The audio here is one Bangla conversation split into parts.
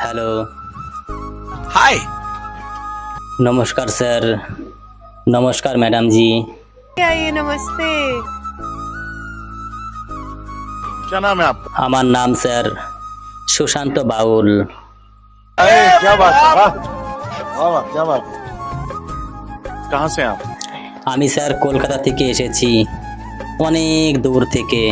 হ্যালো हाय নমস্কার স্যার নমস্কার ম্যাডাম জি आइए नमस्ते क्या नाम है आपका আমার নাম স্যার সুশান্ত বাউল अरे क्या बात है वाह वाह वाह, क्या बात है कहाँ से हैं आप আমি স্যার কলকাতা থেকে এসেছি অনেক দূর থেকে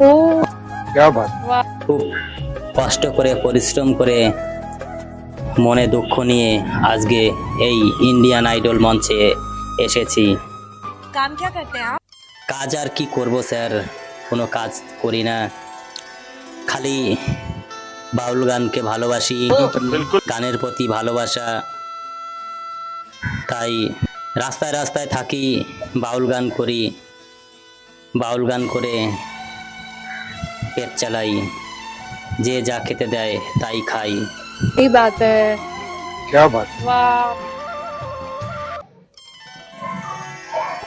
ओ क्या बात वाह খুব কষ্ট করে পরিশ্রম করে মনে দুঃখ নিয়ে আজকে এই ইন্ডিয়ান আইডল মঞ্চে এসেছি। কাজ আর কি করব স্যার? কোনো কাজ করি না। খালি বাউল গানকে ভালোবাসি গানের প্রতি ভালোবাসা। তাই রাস্তায় রাস্তায় থাকি বাউল গান করি বাউল গান করে পেট চালাই। যে যা খেতে দেয় তাই খাই सही बात है क्या बात वाह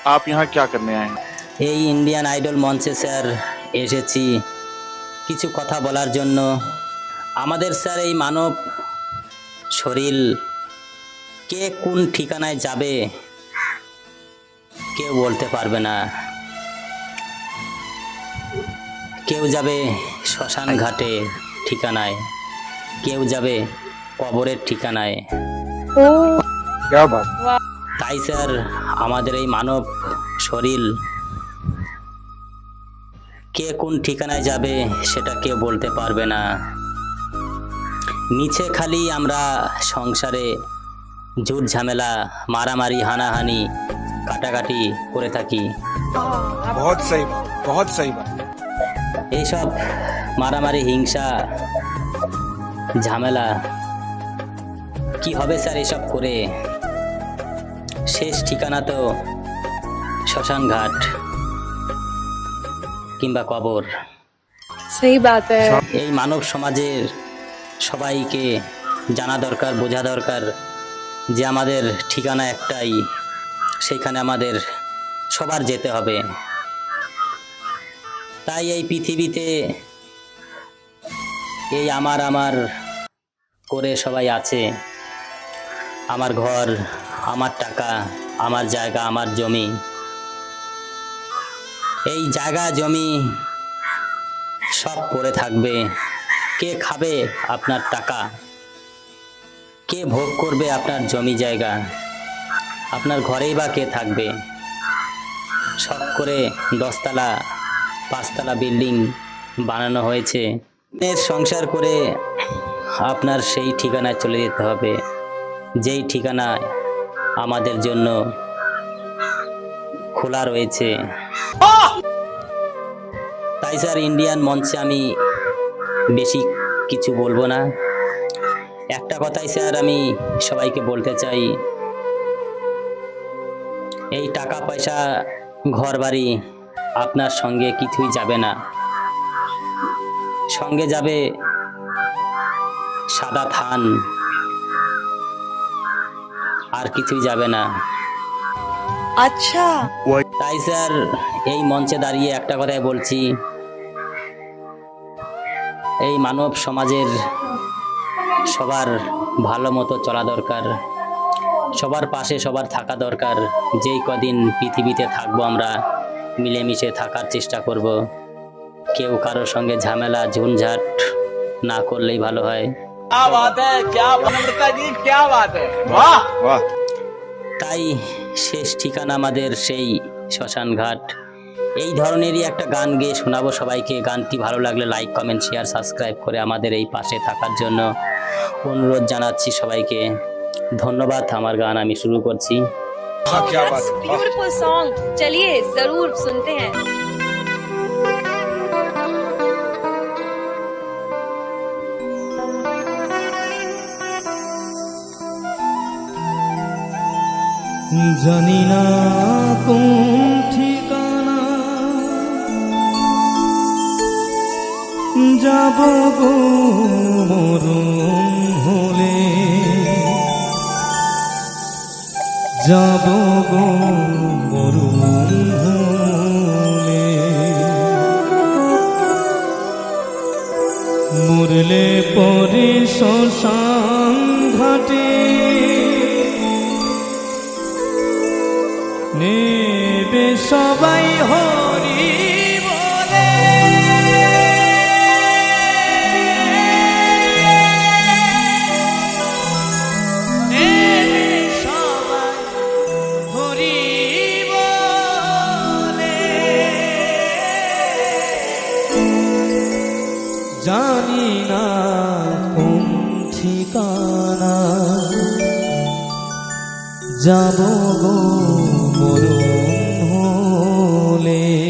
आप यहाँ क्या करने आए हैं এই ইন্ডিয়ান আইডল মঞ্চে স্যার এসেছি কিছু কথা বলার জন্য আমাদের স্যার এই মানব শরীর কে কোন ঠিকানায় যাবে কেউ বলতে পারবে না কেউ যাবে শ্মশান ঘাটে ঠিকানায় কেউ যাবে কবরের ঠিকানায়। তাই স্যার আমাদের এই মানব শরীর। কে কোন ঠিকানায় যাবে সেটা কেউ বলতে পারবে না। নিচে খালি আমরা সংসারে জুট ঝামেলা মারামারি হানাহানি কাটাকাটি করে থাকি। বহুত সহি বহুত সহি এইসব মারামারি হিংসা ঝামেলা কি হবে স্যার এসব করে? শেষ ঠিকানা তো শ্মশানঘাট কিংবা কবর। সেই এই মানব সমাজের সবাইকে জানা দরকার বোঝা দরকার যে আমাদের ঠিকানা একটাই সেখানে আমাদের সবার যেতে হবে। তাই এই পৃথিবীতে এই আমার আমার করে সবাই আছে। আমার ঘর, আমার টাকা, আমার জায়গা, আমার জমি। এই জায়গা, জমি সব পড়ে থাকবে। কে খাবে আপনার টাকা? কে ভোগ করবে আপনার জমি জায়গা? আপনার ঘরেই বা কে থাকবে? শখ করে দশতলা পাঁচতলা বিল্ডিং বানানো হয়েছে। এর সংসার করে আপনার সেই ঠিকানায় চলে যেতে হবে। যেই ঠিকানায় আমাদের জন্য খোলা রয়েছে। তাই স্যার ইন্ডিয়ান মঞ্চে আমি বেশি কিছু বলব না। একটা কথাই স্যার, আমি সবাইকে বলতে চাই। এই টাকা পয়সা ঘর বাড়ি আপনার সঙ্গে কিছুই যাবে না। সঙ্গে যাবে সাদা থান। আর কিছুই যাবে না। আচ্ছা। তাই স্যার এই মঞ্চে দাঁড়িয়ে একটা কথাই বলছি। এই মানব সমাজের সবার ভালো মতো চলা দরকার। সবার পাশে সবার থাকা দরকার। যেই কদিন পৃথিবীতে থাকব আমরা মিলেমিশে থাকার চেষ্টা করব। কেউ কারোর সঙ্গে ঝামেলা ঝুনঝাট না করলেই ভালো হয়। वाह! তাই শেষ ঠিকানা আমাদের সেই শ্মশান ঘাট। এই ধরনেরই একটা গান গেয়ে শোনাবো সবাইকে। গানটি ভালো লাগলে লাইক কমেন্ট শেয়ার সাবস্ক্রাইব করে আমাদের এই পাশে থাকার জন্য অনুরোধ জানাচ্ছি সবাইকে। ধন্যবাদ আমার গান আমি শুরু করছি। हाँ, क्या बात है वाह। ब्यूटीफुल सॉन्ग चलिए जरूर सुनते हैं জানি না কোন ঠিকানা যাব গো মরণ যাব গো হলে মরলে পরে না ঠিকানা। যাব গো মরুম হলে।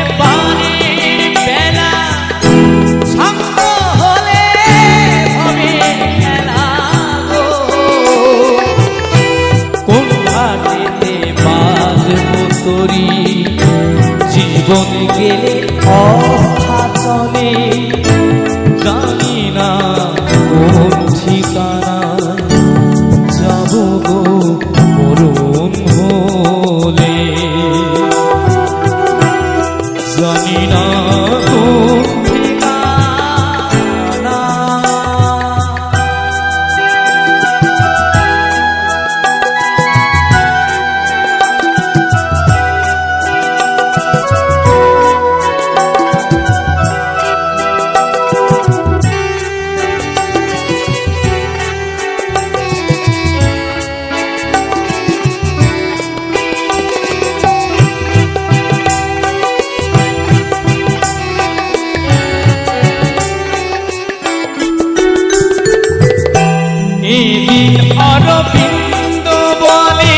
সেদিন অরবিন্দ বলে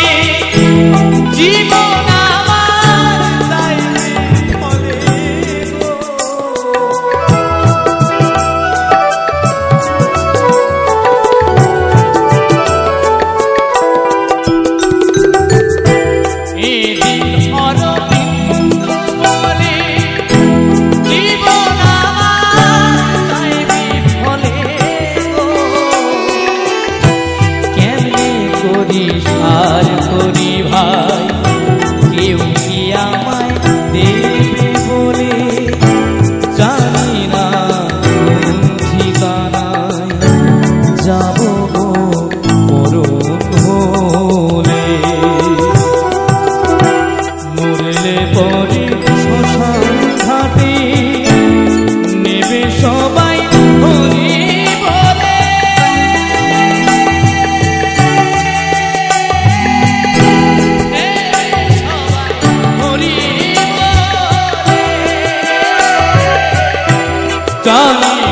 জীবন জানি